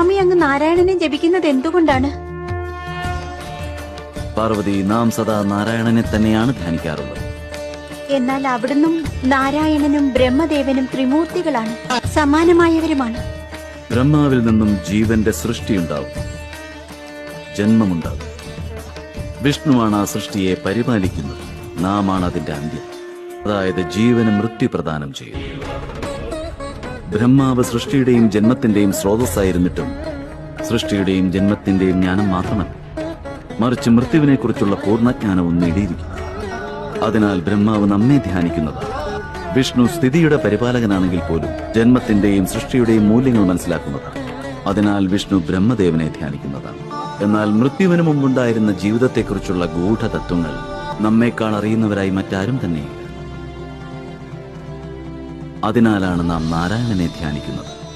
സ്വാമി അങ്ങ് നാരായണനെ ജപിക്കുന്നത് എന്തുകൊണ്ടാണ്? പാർവതി നാം സദാ നാരായണനെ തന്നെയാണ് ധ്യാനിക്കാറുള്ളത്. എന്നാൽ അവിടുന്നും നാരായണനും ബ്രഹ്മദേവനും ത്രിമൂർത്തികളാണ് സമാനമായവരുമാണ്. ബ്രഹ്മാവിൽ നിന്നും ജീവന്റെ സൃഷ്ടിയുണ്ടാവും ജന്മമുണ്ടാവും. വിഷ്ണുവാണ് ആ സൃഷ്ടിയെ പരിപാലിക്കുന്നത് നാമാണ് അതിന്റെ അന്ത്യം. അതായത് ജീവന് മൃത്യു പ്രദാനം ചെയ്യും ബ്രഹ്മാവ് സൃഷ്ടിയുടെയും ജന്മത്തിന്റെയും സ്രോതസ്സായിരുന്നിട്ടും സൃഷ്ടിയുടെയും ജന്മത്തിന്റെയും ജ്ഞാനം മാത്രമല്ല മറിച്ച് മൃത്യുവിനെ കുറിച്ചുള്ള പൂർണജ്ഞാനവും നേടിയിരിക്കുന്നു. അതിനാൽ ബ്രഹ്മാവ് നമ്മെ ധ്യാനിക്കുന്നതാണ്. വിഷ്ണു സ്ഥിതിയുടെ പരിപാലകനാണെങ്കിൽ പോലും ജന്മത്തിന്റെയും സൃഷ്ടിയുടെയും മൂല്യങ്ങൾ മനസ്സിലാക്കുന്നതാണ്. അതിനാൽ വിഷ്ണു ബ്രഹ്മദേവനെ ധ്യാനിക്കുന്നതാണ്. എന്നാൽ മൃത്യുവിന് മുമ്പുണ്ടായിരുന്ന ജീവിതത്തെക്കുറിച്ചുള്ള ഗൂഢതത്വങ്ങൾ നമ്മേക്കാൾ അറിയുന്നവരായി മറ്റാരും തന്നെയില്ല. അതിനാലാണ് നാം നാരായണനെ ധ്യാനിക്കുന്നത്.